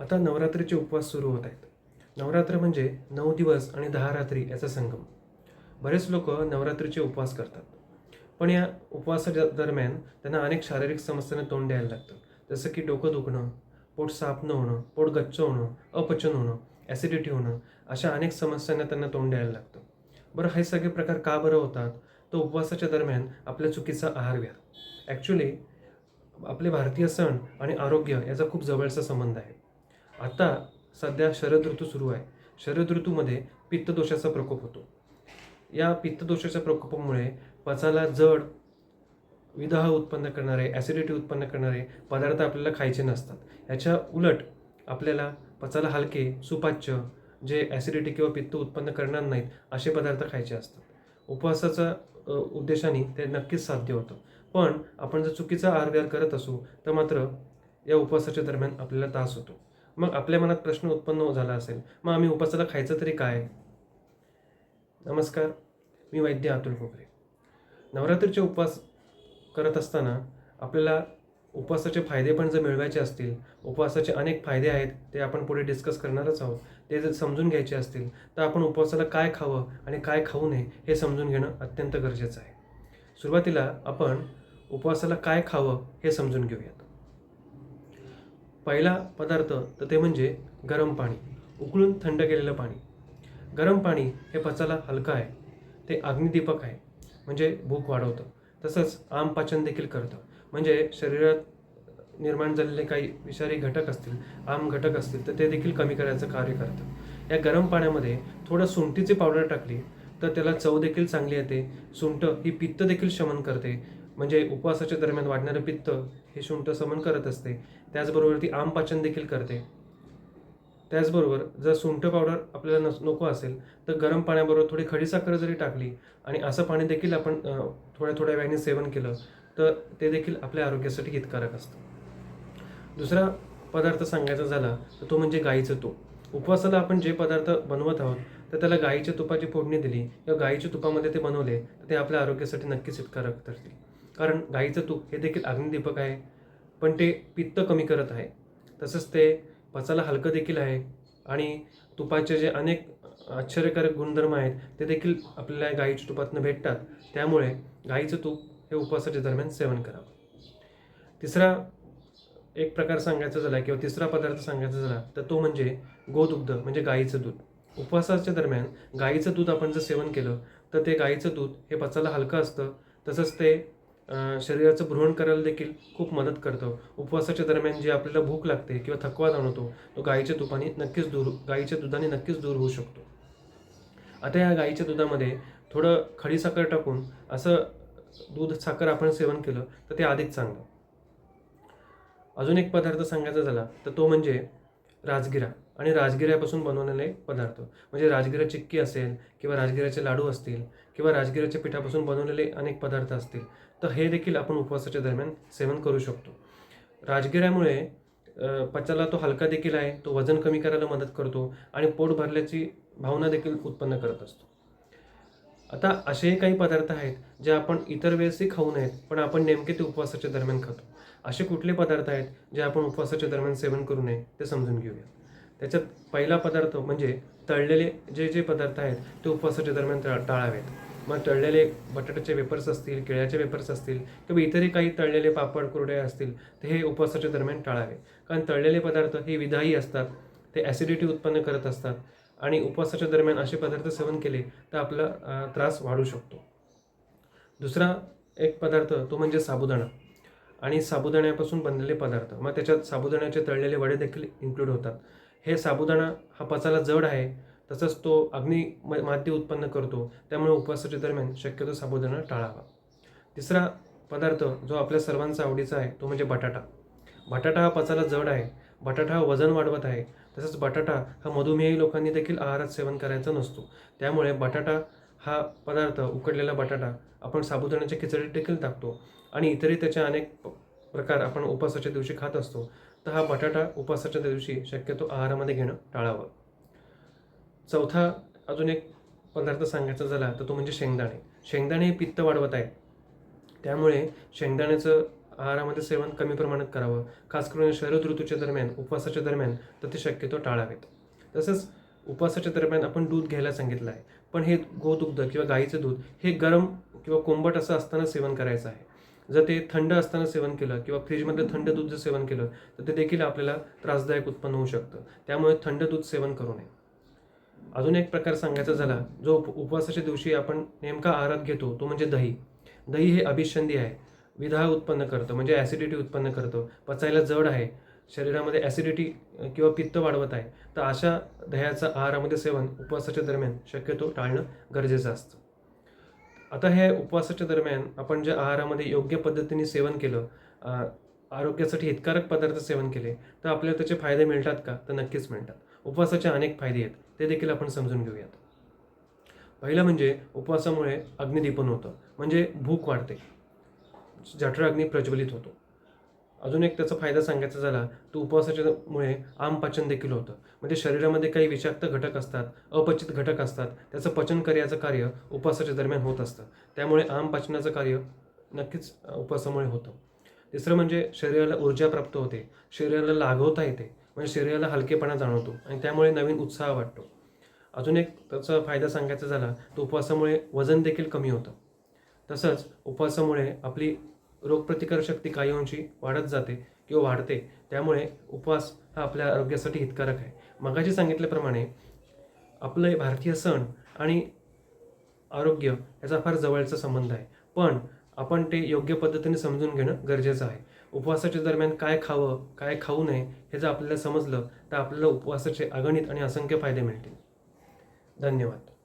आता नवरात्रीचे उपवास सुरू होत आहेत. नवरात्र म्हणजे नऊ दिवस आणि दहा रात्री याचा संगम. बरेच लोक नवरात्रीचे उपवास करतात. पण या उपवासाच्या दरम्यान त्यांना अनेक शारीरिक समस्यांना तोंड द्यायला लागतं. जसं की डोकं दुखणं पोट साफ न होणं पोट गच्च होणं अपचन होणं ॲसिडिटी होणं अशा अनेक समस्यांना त्यांना तोंड द्यायला लागतं. बरं हे सगळे प्रकार का बरं होतात? तर उपवासाच्या दरम्यान आपल्या चुकीचा आहारविहार ॲक्च्युली आपले भारतीय सण आणि आरोग्य याचा खूप जवळचा संबंध आहे. आता सध्या शरद ऋतू सुरू आहे. शरद ऋतूमध्ये पित्तदोषाचा प्रकोप होतो. या पित्तदोषाच्या प्रकोपामुळे पचाला जड विदाह उत्पन्न करणारे ॲसिडिटी उत्पन्न करणारे पदार्थ आपल्याला खायचे नसतात. याच्या उलट आपल्याला पचाला हलके सुपाच्य जे ॲसिडिटी किंवा पित्त उत्पन्न करणार नाहीत असे पदार्थ खायचे असतात. उपवासाचा उद्देशाने ते नक्कीच साध्य होतं. पण आपण जर चुकीचा आहारविहार करत असू तर मात्र या उपवासाच्या दरम्यान आपल्याला त्रास होतो. मग आपल्या मनात प्रश्न उत्पन्न झाला असेल मग आम्ही उपवासाला खायचं तरी काय? नमस्कार मी वैद्य अतुल कोकरे नवरात्रीचे उपवास करत असताना आपल्याला उपवासाचे फायदे पण जर मिळवायचे असतील उपवासाचे अनेक फायदे आहेत ते आपण पुढे डिस्कस करणारच आहोत ते जर समजून घ्यायचे असतील तर आपण उपवासाला काय खावं आणि काय खाऊ नये हे समजून घेणं अत्यंत गरजेचं आहे. सुरुवातीला आपण उपवासाला काय खावं हे समजून घेऊयात. पहिला पदार्थ तर ते म्हणजे गरम पाणी उकळून थंड केलेलं पाणी. गरम पाणी हे पचायला हलकं आहे. ते अग्निदीपक आहे. म्हणजे भूक वाढवतं. तसंच आम पाचन देखील करतं. म्हणजे शरीरात निर्माण झालेले काही विषारी घटक असतील आम घटक असतील तर ते देखील कमी करायचं कार्य करतं. या गरम पाण्यामध्ये थोडं सुंठीची पावडर टाकली तर त्याला चव देखील चांगली येते. सुंठ ही पित्त देखील शमन करते. म्हणजे उपवासाच्या दरम्यान वाढणारं पित्त हे शुंठ समन करत असते. त्याचबरोबर ती आम पाचन देखील करते. त्याचबरोबर जर सुंठ पावडर आपल्याला नस नको असेल तर गरम पाण्याबरोबर थोडी खडीसाखर जरी टाकली आणि असं पाणी देखील आपण थोड्या थोड्या वेळाने सेवन केलं तर ते देखील आपल्या आरोग्यासाठी हितकारक असतं. दुसरा पदार्थ सांगायचा झाला तर तो म्हणजे गाईचं तूप. उपवासाला आपण जे पदार्थ बनवत आहोत तर त्याला गाईच्या तुपाची फोडणी दिली किंवा गाईच्या तुपामध्ये ते बनवले तर ते आपल्या आरोग्यासाठी नक्कीच हितकारक ठरतील. कारण गाईचं तूप हे देखील अग्निदीपक आहे. पण ते पित्त कमी करत आहे. तसंच ते पचाला हलकं देखील आहे. आणि तुपाचे जे अनेक आश्चर्यकारक गुणधर्म आहेत ते देखील आपल्याला गाईच्या तुपातनं भेटतात. त्यामुळे गाईचं तूप हे उपवासाच्या दरम्यान सेवन करावं. तिसरा एक प्रकार सांगायचा झाला किंवा तिसरा पदार्थ सांगायचा झाला तर तो म्हणजे गोदुग्ध म्हणजे गाईचं दूध. उपवासाच्या दरम्यान गाईचं दूध आपण जर सेवन केलं तर ते गाईचं दूध हे पचाला हलकं असतं. तसंच ते शरीराचं भ्रमण करायला देखील खूप मदत करतं. उपवासाच्या दरम्यान जे आपल्याला भूक लागते किंवा थकवा जाणवतो तो गाईच्या तुपाने नक्कीच दूर गाईच्या दुधाने नक्कीच दूर होऊ शकतो. आता या गाईच्या दुधामध्ये थोडं खडीसाखर टाकून असं दूध साखर आपण सेवन केलं तर ते अधिक चांगलं. अजून एक पदार्थ सांगायचा झाला तर तो म्हणजे राजगिरा. आणि राजगिऱ्यापासून बनवलेले पदार्थ. म्हणजे राजगिरा चिक्की असेल किंवा राजगिऱ्याचे लाडू असतील किंवा राजगिऱ्याच्या पिठापासून बनवलेले अनेक पदार्थ असतील तर हे देखील आपण उपवासाच्या दरम्यान सेवन करू शकतो. राजगिऱ्यामुळे पचाला तो हलका देखील आहे तो वजन कमी करायला मदत करतो आणि पोट भरल्याची भावना देखील उत्पन्न करत असतो. आता असेही काही पदार्थ आहेत जे आपण इतर वेळेसही खाऊ नयेत पण आपण नेमके ते उपवासाच्या दरम्यान खातो. असे कुठले पदार्थ आहेत जे आपण उपवासाच्या दरम्यान सेवन करू नये ते समजून घेऊया. त्याच्यात पहिला पदार्थ म्हणजे तळलेले जे जे पदार्थ आहेत ते उपवासाच्या दरम्यान टाळ टाळावेत. मग तळलेले बटाट्याचे वेपर्स असतील केळ्याचे वेपर्स असतील किंवा इतरही काही तळलेले पापड कुरडे असतील तर हे उपवासाच्या दरम्यान टाळावे. कारण तळलेले पदार्थ हे विधाही असतात ते ॲसिडिटी उत्पन्न करत असतात आणि उपवासाच्या दरम्यान असे पदार्थ सेवन केले तर आपला त्रास वाढू शकतो. दुसरा एक पदार्थ तो म्हणजे साबुदाणा. आणि साबुदाण्यापासून बनलेले पदार्थ मग त्याच्यात साबुदाण्याचे तळलेले वडे देखील इन्क्लूड होतात. हे साबुदाणा हा पचाला जड आहे तसंच तो अग्नी म- माद्य उत्पन्न करतो. त्यामुळे उपवासाच्या दरम्यान शक्यतो साबुदाणा टाळावा. तिसरा पदार्थ जो आपल्या सर्वांचा आवडीचा आहे तो म्हणजे बटाटा. बटाटा हा पचाला जड आहे. बटाटा हा वजन वाढवत आहे. तसंच बटाटा हा मधुमेही लोकांनी देखील आहारात सेवन करायचा नसतो. त्यामुळे बटाटा हा पदार्थ उकडलेला बटाटा आपण साबुदाण्याच्या खिचडीत देखील टाकतो. आणि इतरही त्याचे अनेक प्रकार आपण उपवासाच्या दिवशी खात असतो. तर हा बटाटा उपवासाच्या दिवशी शक्यतो आहारामध्ये घेणं टाळावं. चौथा अजून एक पदार्थ सांगायचा झाला तर तो म्हणजे शेंगदाणे. शेंगदाणे हे पित्त वाढवत आहे त्यामुळे शेंगदाण्याचं आहारामध्ये सेवन कमी प्रमाणात करावं. खास करून शरद ऋतूच्या दरम्यान उपवासाच्या दरम्यान तर ते शक्यतो टाळावेत. तसंच उपवासाच्या दरम्यान आपण दूध घ्यायला सांगितलं आहे. पण हे गोदुग्ध किंवा गाईचं दूध हे गरम किंवा कोंबट असं असताना सेवन करायचं आहे. जर ते थंड असताना सेवन केलं किंवा फ्रीजमधलं थंड दूध जर सेवन केलं तर ते देखील आपल्याला त्रासदायक उत्पन्न होऊ शकतं. त्यामुळे थंड दूध सेवन करू नये. अजून एक प्रकार सांगायचा झाला जो उप उपवासाच्या दिवशी आपण नेमका आहारात घेतो तो म्हणजे दही. दही हे अभिषंधी आहे. विधा उत्पन्न करतं म्हणजे ॲसिडिटी उत्पन्न करतं. पचायला जड आहे. शरीरामध्ये ॲसिडिटी किंवा पित्त वाढवत आहे. तर अशा दह्याचं आहारामध्ये सेवन उपवासाच्या दरम्यान शक्यतो टाळणं गरजेचं असतं. आता हे उपवासाच्या दरम्यान आपण ज्या आहारामध्ये योग्य पद्धतीने सेवन केलं आरोग्यासाठी हितकारक पदार्थ सेवन केले तर आपल्याला त्याचे फायदे मिळतात का? तर नक्कीच मिळतात. उपवासाचे अनेक फायदे आहेत ते देखील आपण समजून घेऊयात. पहिलं म्हणजे उपवासामुळे अग्निदीपन होतं म्हणजे भूक वाढते. जठराग्नी प्रज्वलित होतो. अजून एक त्याचा फायदा सांगायचा झाला तर उपवासाच्यामुळे आम पचन देखील होतं. म्हणजे शरीरामध्ये काही विषाक्त घटक असतात अपचित घटक असतात त्याचं पचन कार्याचं कार्य उपवासाच्या दरम्यान होत असतं. त्यामुळे आम पचनाचं कार्य नक्कीच उपवासामुळे होतं. तिसरं म्हणजे शरीराला ऊर्जा प्राप्त होते. शरीराला लागवता येते. म्हणजे शरीराला हलकेपणा जाणवतो आणि त्यामुळे नवीन उत्साह वाटतो. अजून एक त्याचा फायदा सांगायचा झाला तर उपवासामुळे वजन देखील कमी होतं. तसंच उपवासामुळे आपली रोगप्रतिकारशक्ती काही अंशी वाढत जाते किंवा वाढते त्यामुळे उपवास हा आपल्या आरोग्यासाठी हितकारक आहे. मगाशी सांगितल्याप्रमाणे आपले भारतीय सण आणि आरोग्य याचा फार जवळचा संबंध आहे. पण आपण ते योग्य पद्धतीने समजून घेणं गरजेचं आहे. उपवासाच्या दरम्यान काय खावं काय खाऊ नये हे जर आपल्याला समजलं तर आपल्याला उपवासाचे अगणित आणि असंख्य फायदे मिळतील. धन्यवाद.